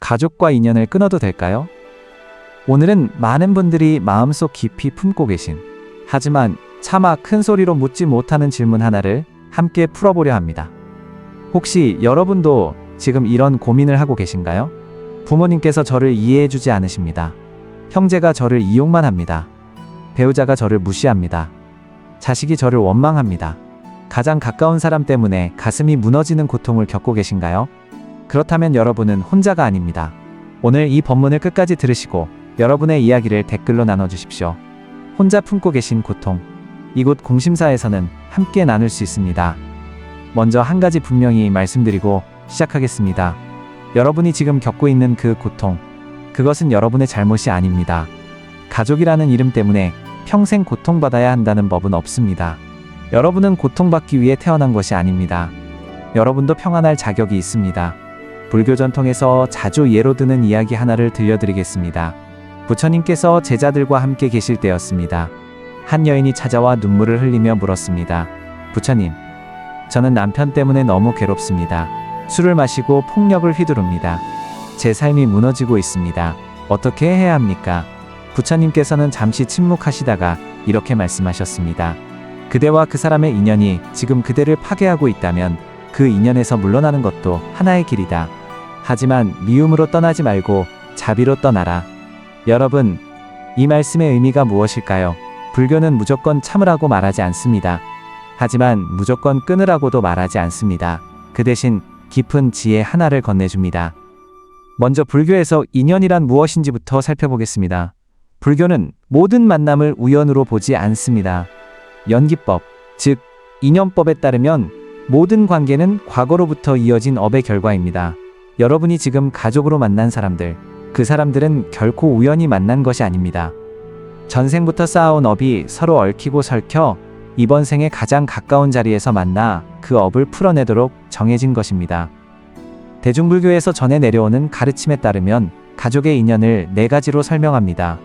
가족과 인연을 끊어도 될까요? 오늘은 많은 분들이 마음속 깊이 품고 계신 하지만 차마 큰 소리로 묻지 못하는 질문 하나를 함께 풀어보려 합니다. 혹시 여러분도 지금 이런 고민을 하고 계신가요? 부모님께서 저를 이해해주지 않으십니다. 형제가 저를 이용만 합니다. 배우자가 저를 무시합니다. 자식이 저를 원망합니다. 가장 가까운 사람 때문에 가슴이 무너지는 고통을 겪고 계신가요? 그렇다면 여러분은 혼자가 아닙니다. 오늘 이 본문을 끝까지 들으시고 여러분의 이야기를 댓글로 나눠주십시오. 혼자 품고 계신 고통. 이곳 공심사에서는 함께 나눌 수 있습니다. 먼저 한 가지 분명히 말씀드리고 시작하겠습니다. 여러분이 지금 겪고 있는 그 고통. 그것은 여러분의 잘못이 아닙니다. 가족이라는 이름 때문에 평생 고통받아야 한다는 법은 없습니다. 여러분은 고통받기 위해 태어난 것이 아닙니다. 여러분도 평안할 자격이 있습니다. 불교 전통에서 자주 예로 드는 이야기 하나를 들려드리겠습니다. 부처님께서 제자들과 함께 계실 때였습니다. 한 여인이 찾아와 눈물을 흘리며 물었습니다. 부처님, 저는 남편 때문에 너무 괴롭습니다. 술을 마시고 폭력을 휘두릅니다. 제 삶이 무너지고 있습니다. 어떻게 해야 합니까? 부처님께서는 잠시 침묵하시다가 이렇게 말씀하셨습니다. 그대와 그 사람의 인연이 지금 그대를 파괴하고 있다면 그 인연에서 물러나는 것도 하나의 길이다. 하지만 미움으로 떠나지 말고 자비로 떠나라. 여러분, 이 말씀의 의미가 무엇일까요? 불교는 무조건 참으라고 말하지 않습니다. 하지만 무조건 끊으라고도 말하지 않습니다. 그 대신 깊은 지혜 하나를 건네줍니다. 먼저 불교에서 인연이란 무엇인지부터 살펴보겠습니다. 불교는 모든 만남을 우연으로 보지 않습니다. 연기법, 즉, 인연법에 따르면 모든 관계는 과거로부터 이어진 업의 결과입니다. 여러분이 지금 가족으로 만난 사람들, 그 사람들은 결코 우연히 만난 것이 아닙니다. 전생부터 쌓아온 업이 서로 얽히고 설켜 이번 생에 가장 가까운 자리에서 만나 그 업을 풀어내도록 정해진 것입니다. 대중불교에서 전해 내려오는 가르침에 따르면 가족의 인연을 네 가지로 설명합니다.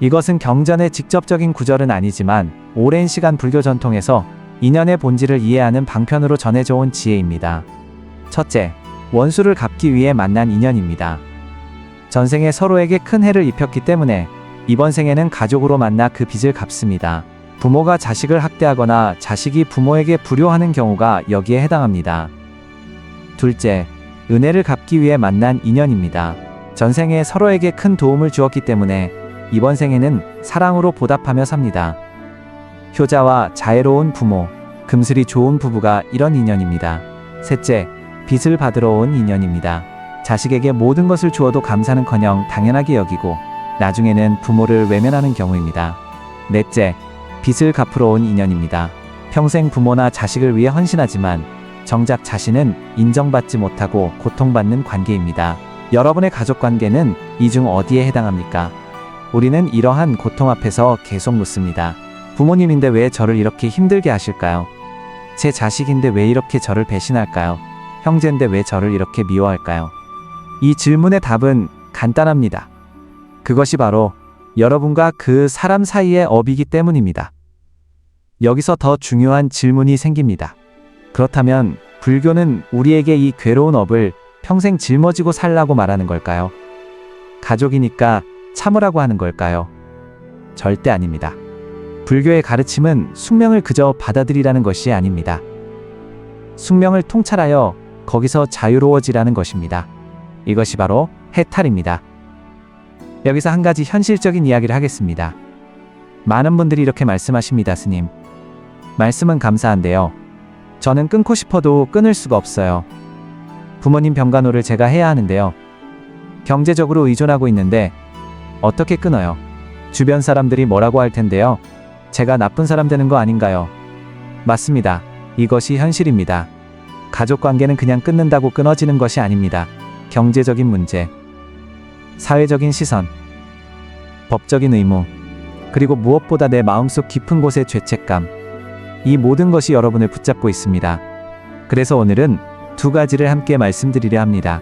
이것은 경전의 직접적인 구절은 아니지만 오랜 시간 불교 전통에서 인연의 본질을 이해하는 방편으로 전해져 온 지혜입니다. 첫째, 원수를 갚기 위해 만난 인연입니다. 전생에 서로에게 큰 해를 입혔기 때문에 이번 생에는 가족으로 만나 그 빚을 갚습니다. 부모가 자식을 학대하거나 자식이 부모에게 불효하는 경우가 여기에 해당합니다. 둘째, 은혜를 갚기 위해 만난 인연입니다. 전생에 서로에게 큰 도움을 주었기 때문에 이번 생에는 사랑으로 보답하며 삽니다. 효자와 자애로운 부모, 금슬이 좋은 부부가 이런 인연입니다. 셋째, 빚을 받으러 온 인연입니다. 자식에게 모든 것을 주어도 감사는커녕 당연하게 여기고 나중에는 부모를 외면하는 경우입니다. 넷째, 빚을 갚으러 온 인연입니다. 평생 부모나 자식을 위해 헌신하지만 정작 자신은 인정받지 못하고 고통받는 관계입니다. 여러분의 가족 관계는 이 중 어디에 해당합니까? 우리는 이러한 고통 앞에서 계속 묻습니다. 부모님인데 왜 저를 이렇게 힘들게 하실까요? 제 자식인데 왜 이렇게 저를 배신할까요? 형제인데 왜 저를 이렇게 미워할까요? 이 질문의 답은 간단합니다. 그것이 바로 여러분과 그 사람 사이의 업이기 때문입니다. 여기서 더 중요한 질문이 생깁니다. 그렇다면 불교는 우리에게 이 괴로운 업을 평생 짊어지고 살라고 말하는 걸까요? 가족이니까 참으라고 하는 걸까요? 절대 아닙니다. 불교의 가르침은 숙명을 그저 받아들이라는 것이 아닙니다. 숙명을 통찰하여 거기서 자유로워지라는 것입니다. 이것이 바로 해탈입니다. 여기서 한 가지 현실적인 이야기를 하겠습니다. 많은 분들이 이렇게 말씀하십니다, 스님. 말씀은 감사한데요. 저는 끊고 싶어도 끊을 수가 없어요. 부모님 병간호를 제가 해야 하는데요. 경제적으로 의존하고 있는데 어떻게 끊어요? 주변 사람들이 뭐라고 할 텐데요. 제가 나쁜 사람 되는 거 아닌가요? 맞습니다. 이것이 현실입니다. 가족 관계는 그냥 끊는다고 끊어지는 것이 아닙니다. 경제적인 문제, 사회적인 시선, 법적인 의무, 그리고 무엇보다 내 마음속 깊은 곳의 죄책감. 이 모든 것이 여러분을 붙잡고 있습니다. 그래서 오늘은 두 가지를 함께 말씀드리려 합니다.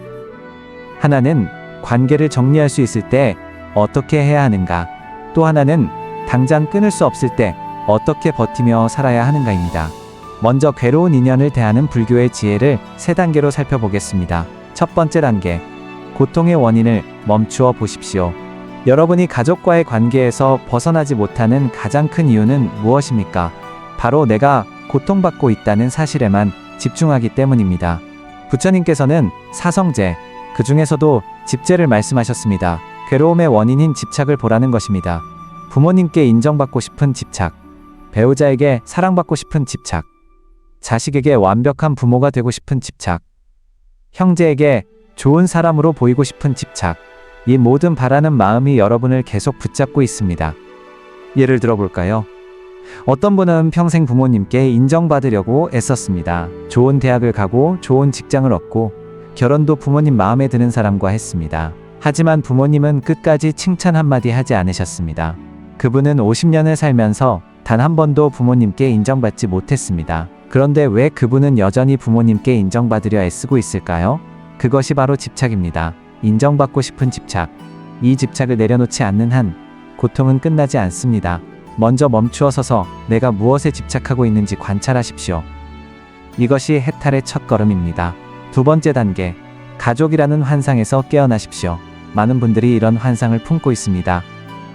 하나는 관계를 정리할 수 있을 때 어떻게 해야 하는가. 또 하나는 당장 끊을 수 없을 때 어떻게 버티며 살아야 하는가입니다. 먼저 괴로운 인연을 대하는 불교의 지혜를 세 단계로 살펴보겠습니다. 첫 번째 단계. 고통의 원인을 멈추어 보십시오. 여러분이 가족과의 관계에서 벗어나지 못하는 가장 큰 이유는 무엇입니까? 바로 내가 고통받고 있다는 사실에만 집중하기 때문입니다. 부처님께서는 사성제, 그 중에서도 집제를 말씀하셨습니다. 괴로움의 원인인 집착을 보라는 것입니다. 부모님께 인정받고 싶은 집착, 배우자에게 사랑받고 싶은 집착, 자식에게 완벽한 부모가 되고 싶은 집착, 형제에게 좋은 사람으로 보이고 싶은 집착, 이 모든 바라는 마음이 여러분을 계속 붙잡고 있습니다. 예를 들어 볼까요? 어떤 분은 평생 부모님께 인정받으려고 애썼습니다. 좋은 대학을 가고 좋은 직장을 얻고 결혼도 부모님 마음에 드는 사람과 했습니다. 하지만 부모님은 끝까지 칭찬 한마디 하지 않으셨습니다. 그분은 50년을 살면서 단 한 번도 부모님께 인정받지 못했습니다. 그런데 왜 그분은 여전히 부모님께 인정받으려 애쓰고 있을까요? 그것이 바로 집착입니다. 인정받고 싶은 집착. 이 집착을 내려놓지 않는 한 고통은 끝나지 않습니다. 먼저 멈추어 서서 내가 무엇에 집착하고 있는지 관찰하십시오. 이것이 해탈의 첫 걸음입니다. 두 번째 단계, 가족이라는 환상에서 깨어나십시오. 많은 분들이 이런 환상을 품고 있습니다.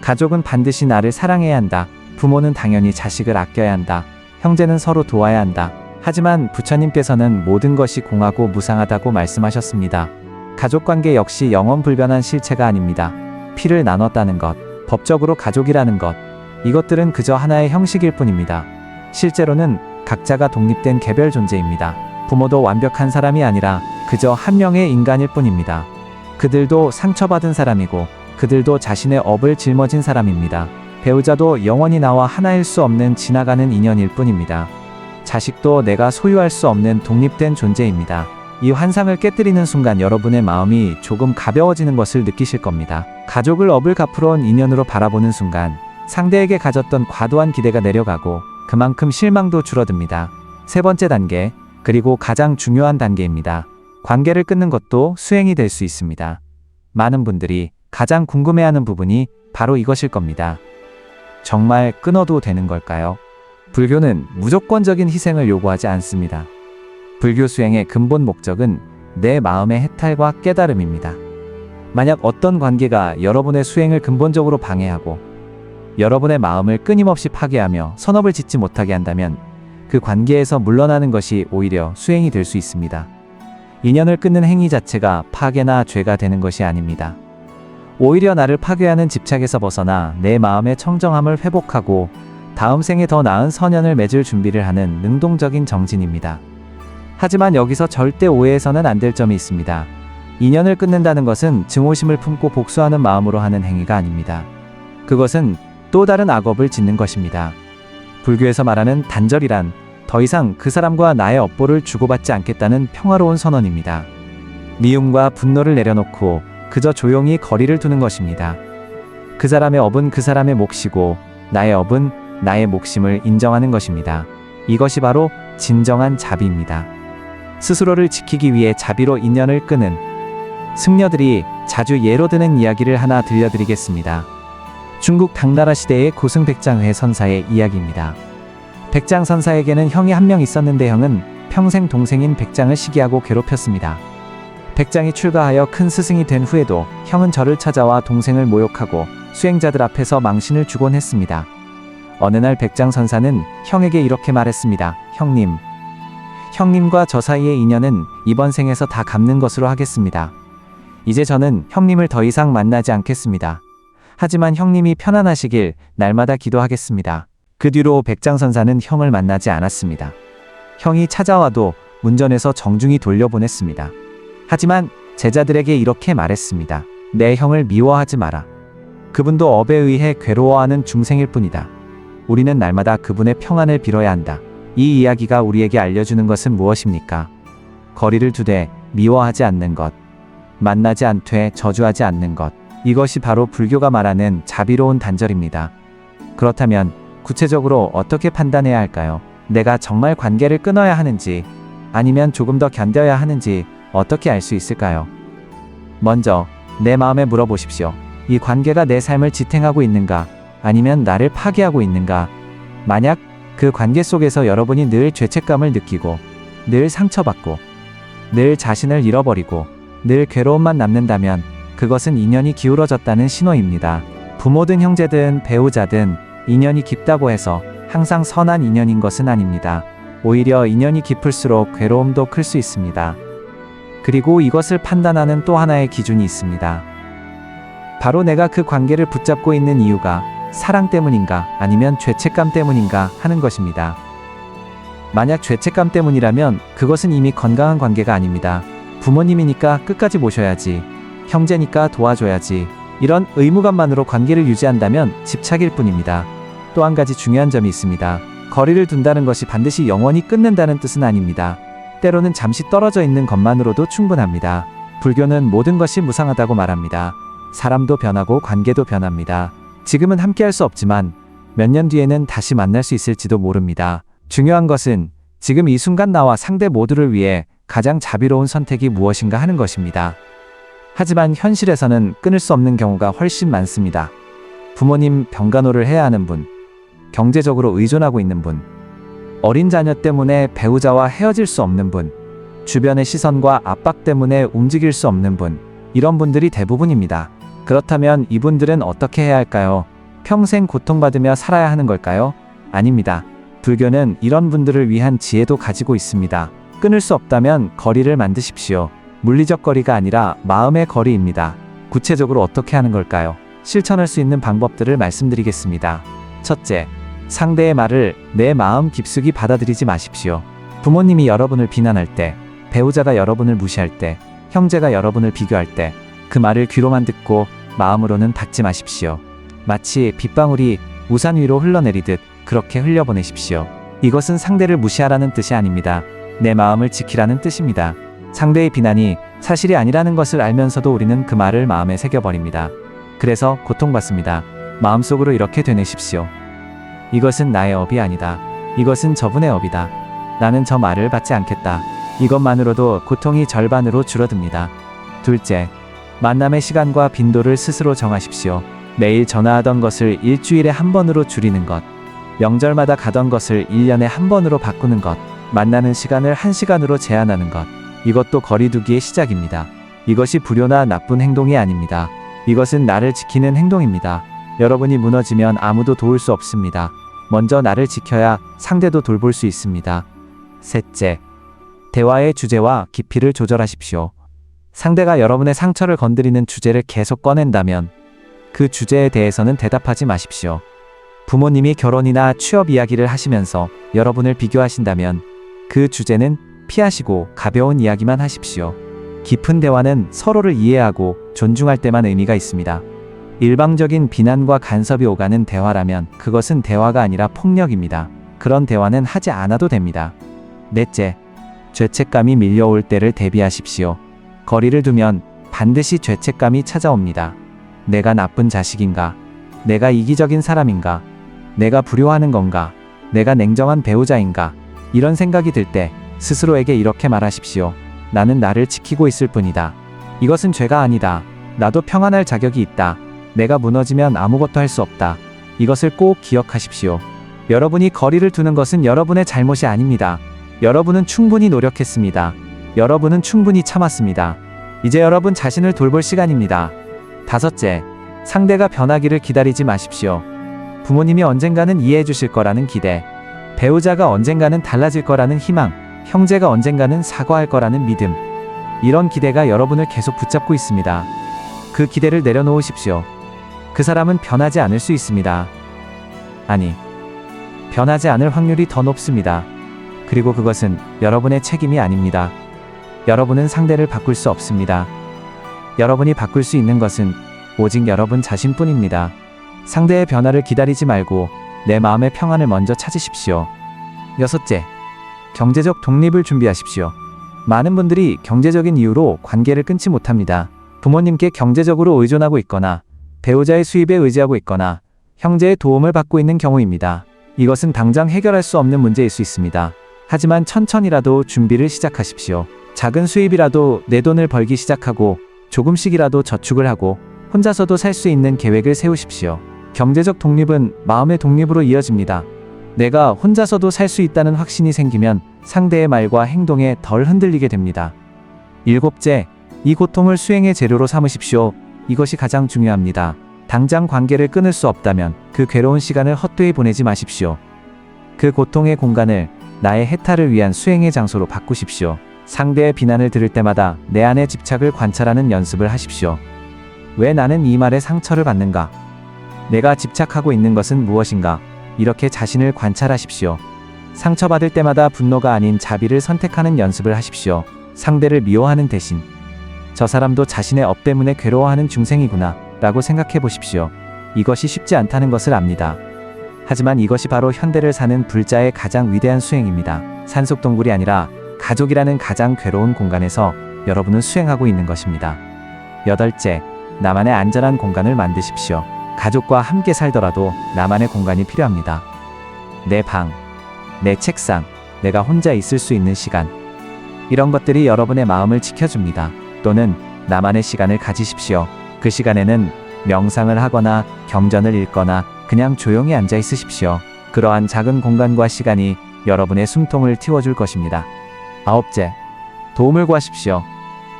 가족은 반드시 나를 사랑해야 한다. 부모는 당연히 자식을 아껴야 한다. 형제는 서로 도와야 한다. 하지만 부처님께서는 모든 것이 공하고 무상하다고 말씀하셨습니다. 가족 관계 역시 영원 불변한 실체가 아닙니다. 피를 나눴다는 것, 법적으로 가족이라는 것, 이것들은 그저 하나의 형식일 뿐입니다. 실제로는 각자가 독립된 개별 존재입니다. 부모도 완벽한 사람이 아니라 그저 한 명의 인간일 뿐입니다. 그들도 상처받은 사람이고 그들도 자신의 업을 짊어진 사람입니다. 배우자도 영원히 나와 하나일 수 없는 지나가는 인연일 뿐입니다. 자식도 내가 소유할 수 없는 독립된 존재입니다. 이 환상을 깨뜨리는 순간 여러분의 마음이 조금 가벼워지는 것을 느끼실 겁니다. 가족을 업을 갚으러 온 인연으로 바라보는 순간 상대에게 가졌던 과도한 기대가 내려가고 그만큼 실망도 줄어듭니다. 세 번째 단계, 그리고 가장 중요한 단계입니다. 관계를 끊는 것도 수행이 될 수 있습니다. 많은 분들이 가장 궁금해하는 부분이 바로 이것일 겁니다. 정말 끊어도 되는 걸까요? 불교는 무조건적인 희생을 요구하지 않습니다. 불교 수행의 근본 목적은 내 마음의 해탈과 깨달음입니다. 만약 어떤 관계가 여러분의 수행을 근본적으로 방해하고 여러분의 마음을 끊임없이 파괴하며 선업을 짓지 못하게 한다면 그 관계에서 물러나는 것이 오히려 수행이 될 수 있습니다. 인연을 끊는 행위 자체가 파괴나 죄가 되는 것이 아닙니다. 오히려 나를 파괴하는 집착에서 벗어나 내 마음의 청정함을 회복하고 다음 생에 더 나은 선연을 맺을 준비를 하는 능동적인 정진입니다. 하지만 여기서 절대 오해해서는 안 될 점이 있습니다. 인연을 끊는다는 것은 증오심을 품고 복수하는 마음으로 하는 행위가 아닙니다. 그것은 또 다른 악업을 짓는 것입니다. 불교에서 말하는 단절이란 더 이상 그 사람과 나의 업보를 주고받지 않겠다는 평화로운 선언입니다. 미움과 분노를 내려놓고 그저 조용히 거리를 두는 것입니다. 그 사람의 업은 그 사람의 몫이고 나의 업은 나의 몫임을 인정하는 것입니다. 이것이 바로 진정한 자비입니다. 스스로를 지키기 위해 자비로 인연을 끄는 승려들이 자주 예로 드는 이야기를 하나 들려드리겠습니다. 중국 당나라 시대의 고승 백장회 선사의 이야기입니다. 백장 선사에게는 형이 한 명 있었는데 형은 평생 동생인 백장을 시기하고 괴롭혔습니다. 백장이 출가하여 큰 스승이 된 후에도 형은 저를 찾아와 동생을 모욕하고 수행자들 앞에서 망신을 주곤 했습니다. 어느 날 백장 선사는 형에게 이렇게 말했습니다. 형님. 형님과 저 사이의 인연은 이번 생에서 다 갚는 것으로 하겠습니다. 이제 저는 형님을 더 이상 만나지 않겠습니다. 하지만 형님이 편안하시길 날마다 기도하겠습니다. 그 뒤로 백장 선사는 형을 만나지 않았습니다. 형이 찾아와도 문전에서 정중히 돌려보냈습니다. 하지만 제자들에게 이렇게 말했습니다. 내 형을 미워하지 마라. 그분도 업에 의해 괴로워하는 중생일 뿐이다. 우리는 날마다 그분의 평안을 빌어야 한다. 이 이야기가 우리에게 알려주는 것은 무엇입니까? 거리를 두되 미워하지 않는 것, 만나지 않되 저주하지 않는 것. 이것이 바로 불교가 말하는 자비로운 단절입니다. 그렇다면 구체적으로 어떻게 판단해야 할까요? 내가 정말 관계를 끊어야 하는지 아니면 조금 더 견뎌야 하는지 어떻게 알 수 있을까요? 먼저 내 마음에 물어보십시오. 이 관계가 내 삶을 지탱하고 있는가 아니면 나를 파괴하고 있는가? 만약 그 관계 속에서 여러분이 늘 죄책감을 느끼고 늘 상처받고 늘 자신을 잃어버리고 늘 괴로움만 남는다면 그것은 인연이 기울어졌다는 신호입니다. 부모든 형제든 배우자든 인연이 깊다고 해서 항상 선한 인연인 것은 아닙니다. 오히려 인연이 깊을수록 괴로움도 클 수 있습니다. 그리고 이것을 판단하는 또 하나의 기준이 있습니다. 바로 내가 그 관계를 붙잡고 있는 이유가 사랑 때문인가 아니면 죄책감 때문인가 하는 것입니다. 만약 죄책감 때문이라면 그것은 이미 건강한 관계가 아닙니다. 부모님이니까 끝까지 모셔야지. 형제니까 도와줘야지. 이런 의무감만으로 관계를 유지한다면 집착일 뿐입니다. 또 한 가지 중요한 점이 있습니다. 거리를 둔다는 것이 반드시 영원히 끊는다는 뜻은 아닙니다. 때로는 잠시 떨어져 있는 것만으로도 충분합니다. 불교는 모든 것이 무상하다고 말합니다. 사람도 변하고 관계도 변합니다. 지금은 함께할 수 없지만 몇 년 뒤에는 다시 만날 수 있을지도 모릅니다. 중요한 것은 지금 이 순간 나와 상대 모두를 위해 가장 자비로운 선택이 무엇인가 하는 것입니다. 하지만 현실에서는 끊을 수 없는 경우가 훨씬 많습니다. 부모님 병간호를 해야 하는 분, 경제적으로 의존하고 있는 분, 어린 자녀 때문에 배우자와 헤어질 수 없는 분, 주변의 시선과 압박 때문에 움직일 수 없는 분, 이런 분들이 대부분입니다. 그렇다면 이분들은 어떻게 해야 할까요? 평생 고통받으며 살아야 하는 걸까요? 아닙니다. 불교는 이런 분들을 위한 지혜도 가지고 있습니다. 끊을 수 없다면 거리를 만드십시오. 물리적 거리가 아니라 마음의 거리입니다. 구체적으로 어떻게 하는 걸까요? 실천할 수 있는 방법들을 말씀드리겠습니다. 첫째, 상대의 말을 내 마음 깊숙이 받아들이지 마십시오. 부모님이 여러분을 비난할 때, 배우자가 여러분을 무시할 때, 형제가 여러분을 비교할 때, 그 말을 귀로만 듣고 마음으로는 받지 마십시오. 마치 빗방울이 우산 위로 흘러내리듯 그렇게 흘려보내십시오. 이것은 상대를 무시하라는 뜻이 아닙니다. 내 마음을 지키라는 뜻입니다. 상대의 비난이 사실이 아니라는 것을 알면서도 우리는 그 말을 마음에 새겨버립니다. 그래서 고통받습니다. 마음속으로 이렇게 되뇌십시오. 이것은 나의 업이 아니다. 이것은 저분의 업이다. 나는 저 말을 받지 않겠다. 이것만으로도 고통이 절반으로 줄어듭니다. 둘째, 만남의 시간과 빈도를 스스로 정하십시오. 매일 전화하던 것을 일주일에 한 번으로 줄이는 것. 명절마다 가던 것을 1년에 한 번으로 바꾸는 것. 만나는 시간을 한 시간으로 제한하는 것. 이것도 거리두기의 시작입니다. 이것이 불효나 나쁜 행동이 아닙니다. 이것은 나를 지키는 행동입니다. 여러분이 무너지면 아무도 도울 수 없습니다. 먼저 나를 지켜야 상대도 돌볼 수 있습니다. 셋째, 대화의 주제와 깊이를 조절하십시오. 상대가 여러분의 상처를 건드리는 주제를 계속 꺼낸다면 그 주제에 대해서는 대답하지 마십시오. 부모님이 결혼이나 취업 이야기를 하시면서 여러분을 비교하신다면 그 주제는 피하시고 가벼운 이야기만 하십시오. 깊은 대화는 서로를 이해하고 존중할 때만 의미가 있습니다. 일방적인 비난과 간섭이 오가는 대화라면 그것은 대화가 아니라 폭력입니다. 그런 대화는 하지 않아도 됩니다. 넷째, 죄책감이 밀려올 때를 대비하십시오. 거리를 두면 반드시 죄책감이 찾아옵니다. 내가 나쁜 자식인가? 내가 이기적인 사람인가? 내가 불효하는 건가? 내가 냉정한 배우자인가? 이런 생각이 들 때 스스로에게 이렇게 말하십시오. 나는 나를 지키고 있을 뿐이다. 이것은 죄가 아니다. 나도 평안할 자격이 있다. 내가 무너지면 아무것도 할 수 없다. 이것을 꼭 기억하십시오. 여러분이 거리를 두는 것은 여러분의 잘못이 아닙니다. 여러분은 충분히 노력했습니다. 여러분은 충분히 참았습니다. 이제 여러분 자신을 돌볼 시간입니다. 다섯째, 상대가 변하기를 기다리지 마십시오. 부모님이 언젠가는 이해해 주실 거라는 기대, 배우자가 언젠가는 달라질 거라는 희망, 형제가 언젠가는 사과할 거라는 믿음. 이런 기대가 여러분을 계속 붙잡고 있습니다. 그 기대를 내려놓으십시오. 그 사람은 변하지 않을 수 있습니다. 아니, 변하지 않을 확률이 더 높습니다. 그리고 그것은 여러분의 책임이 아닙니다. 여러분은 상대를 바꿀 수 없습니다. 여러분이 바꿀 수 있는 것은 오직 여러분 자신뿐입니다. 상대의 변화를 기다리지 말고 내 마음의 평안을 먼저 찾으십시오. 여섯째, 경제적 독립을 준비하십시오. 많은 분들이 경제적인 이유로 관계를 끊지 못합니다. 부모님께 경제적으로 의존하고 있거나 배우자의 수입에 의지하고 있거나 형제의 도움을 받고 있는 경우입니다. 이것은 당장 해결할 수 없는 문제일 수 있습니다. 하지만 천천히라도 준비를 시작하십시오. 작은 수입이라도 내 돈을 벌기 시작하고 조금씩이라도 저축을 하고 혼자서도 살 수 있는 계획을 세우십시오. 경제적 독립은 마음의 독립으로 이어집니다. 내가 혼자서도 살 수 있다는 확신이 생기면 상대의 말과 행동에 덜 흔들리게 됩니다. 일곱째, 이 고통을 수행의 재료로 삼으십시오. 이것이 가장 중요합니다. 당장 관계를 끊을 수 없다면 그 괴로운 시간을 헛되이 보내지 마십시오. 그 고통의 공간을 나의 해탈을 위한 수행의 장소로 바꾸십시오. 상대의 비난을 들을 때마다 내 안의 집착을 관찰하는 연습을 하십시오. 왜 나는 이 말에 상처를 받는가? 내가 집착하고 있는 것은 무엇인가? 이렇게 자신을 관찰하십시오. 상처받을 때마다 분노가 아닌 자비를 선택하는 연습을 하십시오. 상대를 미워하는 대신 저 사람도 자신의 업 때문에 괴로워하는 중생이구나 라고 생각해 보십시오. 이것이 쉽지 않다는 것을 압니다. 하지만 이것이 바로 현대를 사는 불자의 가장 위대한 수행입니다. 산속동굴이 아니라 가족이라는 가장 괴로운 공간에서 여러분은 수행하고 있는 것입니다. 여덟째, 나만의 안전한 공간을 만드십시오. 가족과 함께 살더라도 나만의 공간이 필요합니다. 내 방, 내 책상, 내가 혼자 있을 수 있는 시간. 이런 것들이 여러분의 마음을 지켜줍니다. 또는 나만의 시간을 가지십시오. 그 시간에는 명상을 하거나 경전을 읽거나 그냥 조용히 앉아 있으십시오. 그러한 작은 공간과 시간이 여러분의 숨통을 틔워줄 것입니다. 아홉째, 도움을 구하십시오.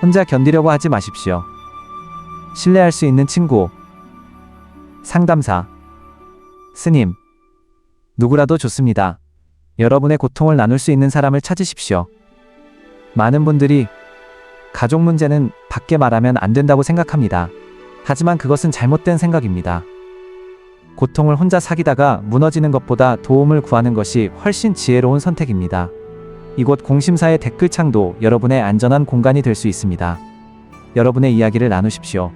혼자 견디려고 하지 마십시오. 신뢰할 수 있는 친구, 상담사, 스님, 누구라도 좋습니다. 여러분의 고통을 나눌 수 있는 사람을 찾으십시오. 많은 분들이 가족 문제는 밖에 말하면 안 된다고 생각합니다. 하지만 그것은 잘못된 생각입니다. 고통을 혼자 사귀다가 무너지는 것보다 도움을 구하는 것이 훨씬 지혜로운 선택입니다. 이곳 공심사의 댓글창도 여러분의 안전한 공간이 될 수 있습니다. 여러분의 이야기를 나누십시오.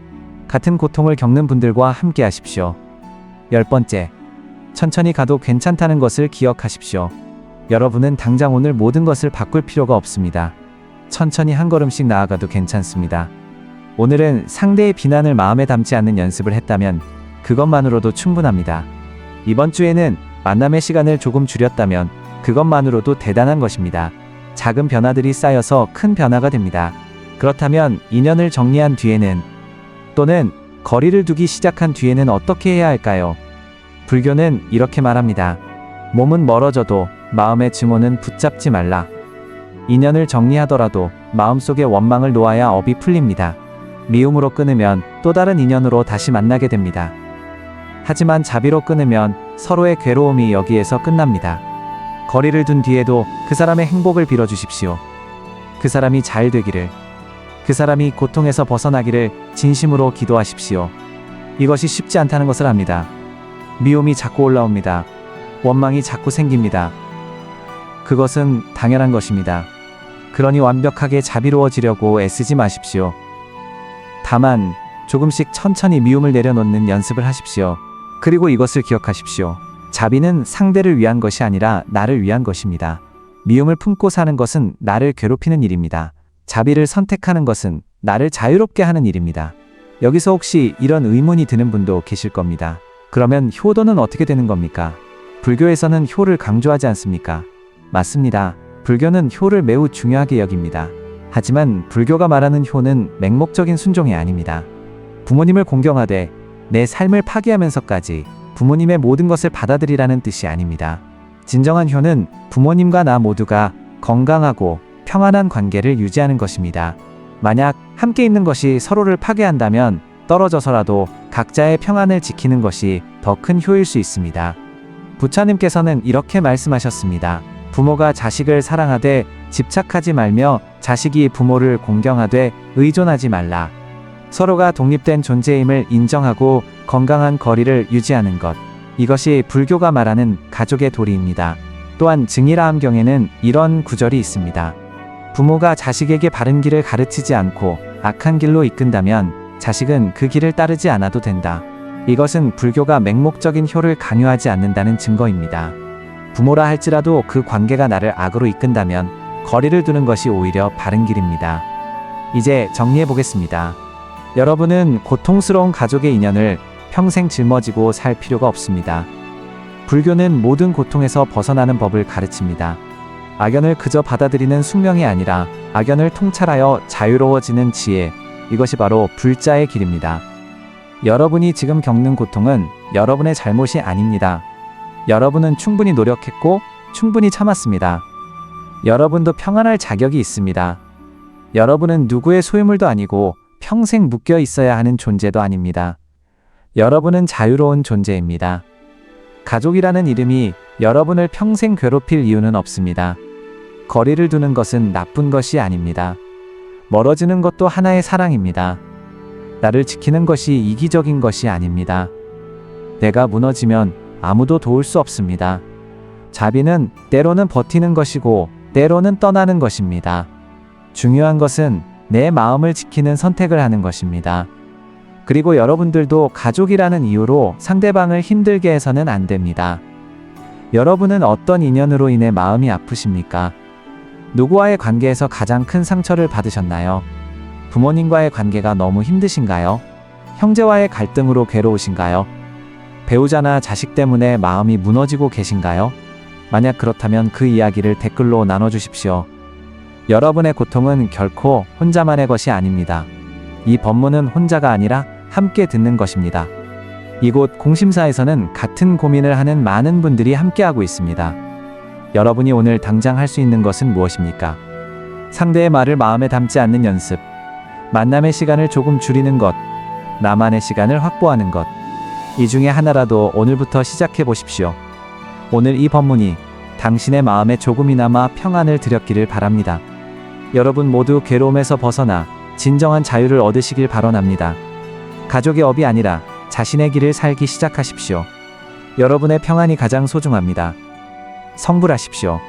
같은 고통을 겪는 분들과 함께 하십시오. 열 번째, 천천히 가도 괜찮다는 것을 기억하십시오. 여러분은 당장 오늘 모든 것을 바꿀 필요가 없습니다. 천천히 한 걸음씩 나아가도 괜찮습니다. 오늘은 상대의 비난을 마음에 담지 않는 연습을 했다면 그것만으로도 충분합니다. 이번 주에는 만남의 시간을 조금 줄였다면 그것만으로도 대단한 것입니다. 작은 변화들이 쌓여서 큰 변화가 됩니다. 그렇다면 인연을 정리한 뒤에는 또는 거리를 두기 시작한 뒤에는 어떻게 해야 할까요? 불교는 이렇게 말합니다. 몸은 멀어져도 마음의 증오는 붙잡지 말라. 인연을 정리하더라도 마음속에 원망을 놓아야 업이 풀립니다. 미움으로 끊으면 또 다른 인연으로 다시 만나게 됩니다. 하지만 자비로 끊으면 서로의 괴로움이 여기에서 끝납니다. 거리를 둔 뒤에도 그 사람의 행복을 빌어주십시오. 그 사람이 잘 되기를, 그 사람이 고통에서 벗어나기를 진심으로 기도하십시오. 이것이 쉽지 않다는 것을 압니다. 미움이 자꾸 올라옵니다. 원망이 자꾸 생깁니다. 그것은 당연한 것입니다. 그러니 완벽하게 자비로워지려고 애쓰지 마십시오. 다만 조금씩 천천히 미움을 내려놓는 연습을 하십시오. 그리고 이것을 기억하십시오. 자비는 상대를 위한 것이 아니라 나를 위한 것입니다. 미움을 품고 사는 것은 나를 괴롭히는 일입니다. 자비를 선택하는 것은 나를 자유롭게 하는 일입니다. 여기서 혹시 이런 의문이 드는 분도 계실 겁니다. 그러면 효도는 어떻게 되는 겁니까? 불교에서는 효를 강조하지 않습니까? 맞습니다. 불교는 효를 매우 중요하게 여깁니다. 하지만 불교가 말하는 효는 맹목적인 순종이 아닙니다. 부모님을 공경하되 내 삶을 파괴하면서까지 부모님의 모든 것을 받아들이라는 뜻이 아닙니다. 진정한 효는 부모님과 나 모두가 건강하고 평안한 관계를 유지하는 것입니다. 만약 함께 있는 것이 서로를 파괴한다면 떨어져서라도 각자의 평안을 지키는 것이 더 큰 효일 수 있습니다. 부처님께서는 이렇게 말씀하셨습니다. 부모가 자식을 사랑하되 집착하지 말며 자식이 부모를 공경하되 의존하지 말라. 서로가 독립된 존재임을 인정하고 건강한 거리를 유지하는 것. 이것이 불교가 말하는 가족의 도리입니다. 또한 증이라함경에는 이런 구절이 있습니다. 부모가 자식에게 바른 길을 가르치지 않고 악한 길로 이끈다면 자식은 그 길을 따르지 않아도 된다. 이것은 불교가 맹목적인 효를 강요하지 않는다는 증거입니다. 부모라 할지라도 그 관계가 나를 악으로 이끈다면 거리를 두는 것이 오히려 바른 길입니다. 이제 정리해 보겠습니다. 여러분은 고통스러운 가족의 인연을 평생 짊어지고 살 필요가 없습니다. 불교는 모든 고통에서 벗어나는 법을 가르칩니다. 악연을 그저 받아들이는 숙명이 아니라 악연을 통찰하여 자유로워지는 지혜, 이것이 바로 불자의 길입니다. 여러분이 지금 겪는 고통은 여러분의 잘못이 아닙니다. 여러분은 충분히 노력했고 충분히 참았습니다. 여러분도 평안할 자격이 있습니다. 여러분은 누구의 소유물도 아니고 평생 묶여 있어야 하는 존재도 아닙니다. 여러분은 자유로운 존재입니다. 가족이라는 이름이 여러분을 평생 괴롭힐 이유는 없습니다. 거리를 두는 것은 나쁜 것이 아닙니다. 멀어지는 것도 하나의 사랑입니다. 나를 지키는 것이 이기적인 것이 아닙니다. 내가 무너지면 아무도 도울 수 없습니다. 자비는 때로는 버티는 것이고 때로는 떠나는 것입니다. 중요한 것은 내 마음을 지키는 선택을 하는 것입니다. 그리고 여러분들도 가족이라는 이유로 상대방을 힘들게 해서는 안 됩니다. 여러분은 어떤 인연으로 인해 마음이 아프십니까? 누구와의 관계에서 가장 큰 상처를 받으셨나요? 부모님과의 관계가 너무 힘드신가요? 형제와의 갈등으로 괴로우신가요? 배우자나 자식 때문에 마음이 무너지고 계신가요? 만약 그렇다면 그 이야기를 댓글로 나눠주십시오. 여러분의 고통은 결코 혼자만의 것이 아닙니다. 이 법문은 혼자가 아니라 함께 듣는 것입니다. 이곳 공심사에서는 같은 고민을 하는 많은 분들이 함께하고 있습니다. 여러분이 오늘 당장 할 수 있는 것은 무엇입니까? 상대의 말을 마음에 담지 않는 연습, 만남의 시간을 조금 줄이는 것, 나만의 시간을 확보하는 것. 이 중에 하나라도 오늘부터 시작해 보십시오. 오늘 이 법문이 당신의 마음에 조금이나마 평안을 드렸기를 바랍니다. 여러분 모두 괴로움에서 벗어나 진정한 자유를 얻으시길 바라납니다. 가족의 업이 아니라 자신의 길을 살기 시작하십시오. 여러분의 평안이 가장 소중합니다. 성불하십시오.